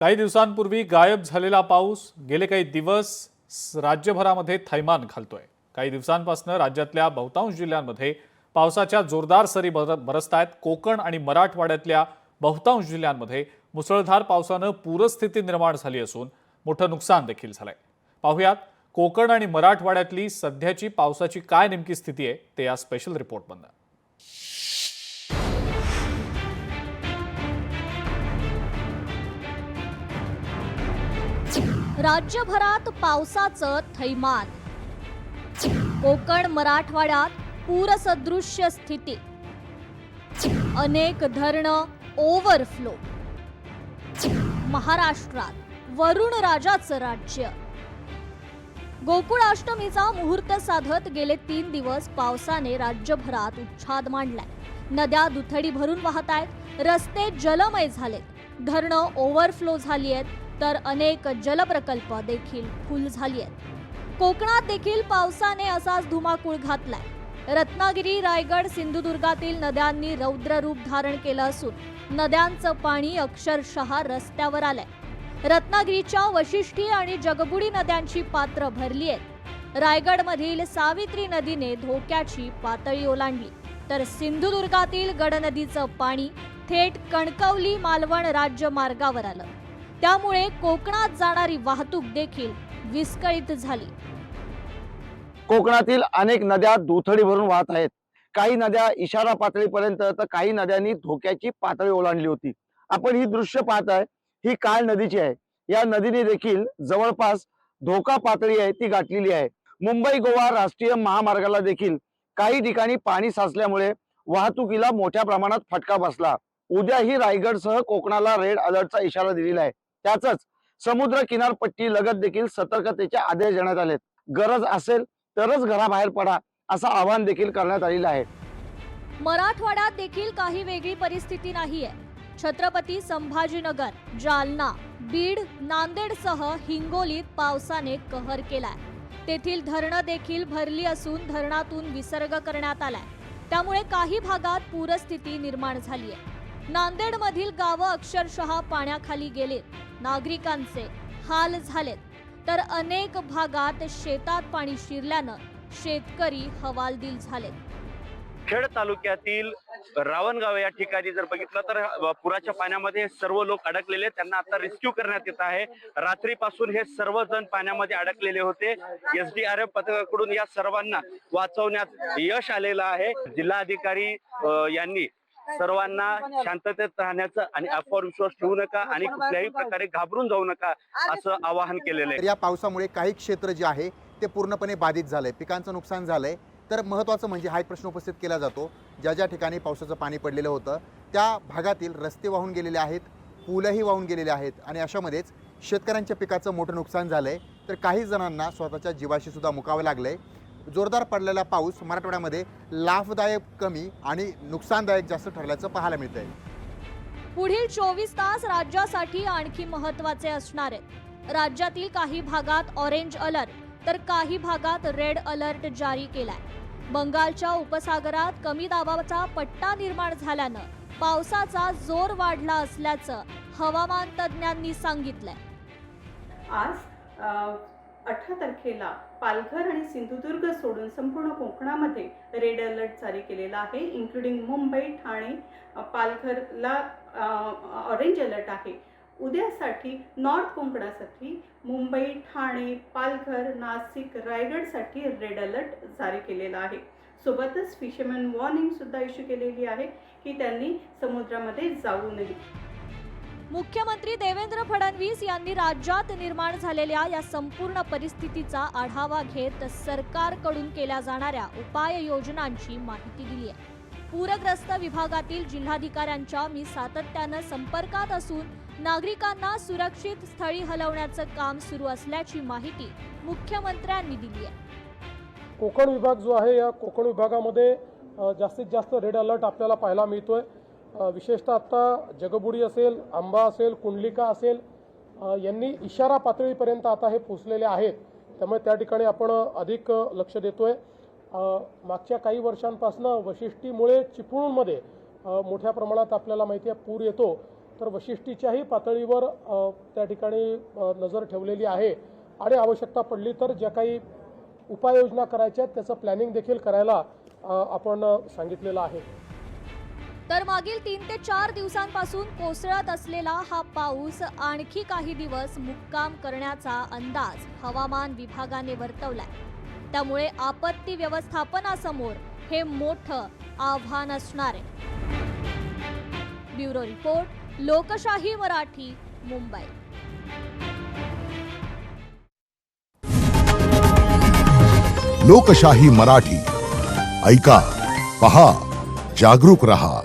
काही दिवसांपूर्वी गायब झालेला पाऊस गेले काही दिवस राज्यभरामध्ये थैमान घालतोय काही दिवसांपासून राज्यातल्या बहुतांश जिल्ह्यांमध्ये पावसाच्या जोरदार सरी बर बरसत आहेत कोकण आणि मराठवाड्यातल्या बहुतांश जिल्ह्यांमध्ये मुसळधार पावसानं पूरस्थिती निर्माण झाली असून मोठं नुकसान देखील झालंय. पाहुयात कोकण आणि मराठवाड्यातली सध्याची पावसाची काय नेमकी स्थिती आहे ते या स्पेशल रिपोर्टमधनं राज्यभरात पावसाचं थैमान. कोकण मराठवाड्यात पूरसदृश्य स्थिती. अनेक धरणं ओव्हरफ्लो महाराष्ट्रात वरुण राजाचं राज्य. गोकुळाष्टमीचा मुहूर्त साधत गेले तीन दिवस पावसाने राज्यभरात उच्छाद मांडलाय. नद्या दुथडी भरून वाहत आहेत रस्ते जलमय झालेत. धरणं ओव्हरफ्लो झाली आहेत. तर अनेक जलप्रकल्प देखील फुल झाली आहेत. कोकणात देखील पावसाने असाच धुमाकूळ घातलाय. रत्नागिरी रायगड सिंधुदुर्गातील नद्यांनी रौद्र रूप धारण केलं असून नद्यांचं पाणी अक्षरशः रस्त्यावर आलंय. रत्नागिरीच्या वशिष्ठी आणि जगबुडी नद्यांची पात्र भरली आहेत. रायगडमधील सावित्री नदीने धोक्याची पातळी ओलांडली. तर सिंधुदुर्गातील गडनदीचं पाणी थेट कणकवली मालवण राज्य मार्गावर आलं. त्यामुळे कोकणात जाणारी वाहतूक देखील विस्कळीत झाली. कोकणातील अनेक नद्या दुथडी भरून वाहत आहेत. काही नद्या इशारा पातळीपर्यंत तर काही नद्यांनी धोक्याची पातळी ओलांडली होती. आपण ही दृश्य पाहत ही काळ नदीची आहे. या नदीने देखील जवळपास धोका पातळी आहे ती गाठलेली आहे. मुंबई गोवा राष्ट्रीय महामार्गाला देखील काही ठिकाणी पाणी साचल्यामुळे वाहतुकीला मोठ्या प्रमाणात फटका बसला. उद्याही रायगडसह कोकणाला रेड अलर्टचा इशारा दिलेला आहे. त्याच समुद्र किनारपट्टी लगत देखील सतर्कतेचे आदेश देण्यात आलेत. गरज असेल तरच घराबाहेर पडा असं आवाहन देखील करण्यात आलेलं आहे. मराठवाड्यात देखील काही वेगळी परिस्थिती नाहीये. छत्रपती संभाजीनगर जालना बीड नांदेडसह हिंगोलीत पावसाने कहर केलाय. तेथील धरणं देखील भरली असून धरणातून विसर्ग करण्यात आलाय. त्यामुळे काही भागात पूरस्थिती निर्माण झालीय. नांदेडमधील गावं अक्षरशः पाण्याखाली गेलेत. नागरिकांचे हाल झालेत. तर अनेक भागात शेतात पाणी शिरल्यानं शेतकरी हवालदिल झालेत. खेड तालुक्यातील रावणगाव या ठिकाणी जर बघितलं तर पुराच्या पाण्यामध्ये सर्व लोक अडकलेले त्यांना आता रेस्क्यू करण्यात येत आहे. रात्रीपासून हे सर्वजण पाण्यामध्ये अडकलेले होते. एस डी आर एफ पथकाकडून या सर्वांना वाचवण्यात यश आलेलं आहे. जिल्हाधिकारी यांनी सर्वांना शांततेत राहण्याचं आणि अफवावर विश्वास ठेवू नका आणि कुठल्याही प्रकारे घाबरून जाऊ नका असं आवाहन केलेलं आहे. तर या पावसामुळे काही क्षेत्र जे आहे ते पूर्णपणे बाधित झालंय. पिकांचं नुकसान झालंय. तर महत्त्वाचं म्हणजे हा एक प्रश्न उपस्थित केला जातो. ज्या ज्या ठिकाणी पावसाचं पाणी पडलेलं होतं त्या भागातील रस्ते वाहून गेलेले आहेत पुलंही वाहून गेलेले आहेत आणि अशामध्येच शेतकऱ्यांच्या पिकाचं मोठं नुकसान झालंय. तर काही जणांना स्वतःच्या जीवाशी सुद्धा मुकावं लागलंय. जोरदार पडलेला पाऊस मराठवाड्यामध्ये लाभदायक कमी आणि नुकसानदायक जास्त ठरल्याचं पाहायला मिळतंय. पुढील चोवीस तास राज्यासाठी आणखी महत्त्वाचे असणार आहेत. राज्यातील काही भागात ऑरेंज अलर्ट तर काही भागात रेड अलर्ट जारी केलाय. बंगालच्या उपसागरात कमी दाबाचा पट्टा निर्माण झाल्यानं पावसाचा जोर वाढला असल्याचं हवामान तज्ज्ञांनी सांगितलंय. आज अठरा तारखेला पालघर आणि सिंधुदुर्ग सोडून संपूर्ण कोकणामध्ये रेड अलर्ट जारी केलेला आहे इन्क्लुडिंग मुंबई ठाणे पालघरला ऑरेंज अलर्ट आहे. उद्यासाठी नॉर्थ कोकणासाठी मुंबई ठाणे पालघर नाशिक रायगडसाठी रेड अलर्ट जारी केलेला आहे. सोबतच फिशरमॅन वॉर्निंग सुद्धा इश्यू केलेली आहे की त्यांनी समुद्रामध्ये जाऊ नये. मुख्यमंत्री देवेंद्र फडणवीस यांनी राज्यात निर्माण झालेल्या या संपूर्ण परिस्थितीचा आढावा घेत सरकारकडून केल्या जाणाऱ्या उपाययोजनांची माहिती दिली आहे. पूरग्रस्त विभागातील जिल्हाधिकाऱ्यांच्या मी सातत्यानं संपर्कात असून नागरिकांना सुरक्षित स्थळी हलवण्याचं काम सुरू असल्याची माहिती मुख्यमंत्र्यांनी दिली आहे. कोकण विभाग जो आहे या कोकण विभागामध्ये जास्तीत जास्त रेड अलर्ट आपल्याला पाहायला मिळतोय. विशेषतः आत्ता जगबुडी असेल आंबा असेल कुंडलिका असेल यांनी इशारा पातळीपर्यंत आता हे पोचलेले आहेत. त्यामुळे त्या ठिकाणी आपण अधिक लक्ष देतोय. मागच्या काही वर्षांपासून वशिष्ठीमुळे चिपळूणमध्ये मोठ्या प्रमाणात आपल्याला माहिती आहे पूर येतो. तर वशिष्ठीच्याही पातळीवर त्या ठिकाणी नजर ठेवलेली आहे. आणि आवश्यकता पडली तर ज्या काही उपाययोजना करायच्या आहेत त्याचं प्लॅनिंग देखील करायला आपण सांगितलेलं आहे. तर मागील तीन ते चार दिवसांपासून कोसळत असलेला हा पाऊस आणखी काही दिवस मुक्काम करण्याचा अंदाज हवामान विभागाने वर्तवलाय. त्यामुळे आपत्ती व्यवस्थापनासमोर हे मोठं आव्हान असणार आहे. ब्युरो रिपोर्ट लोकशाही मराठी मुंबई. लोकशाही मराठी. ऐका पहा जागरूक रहा.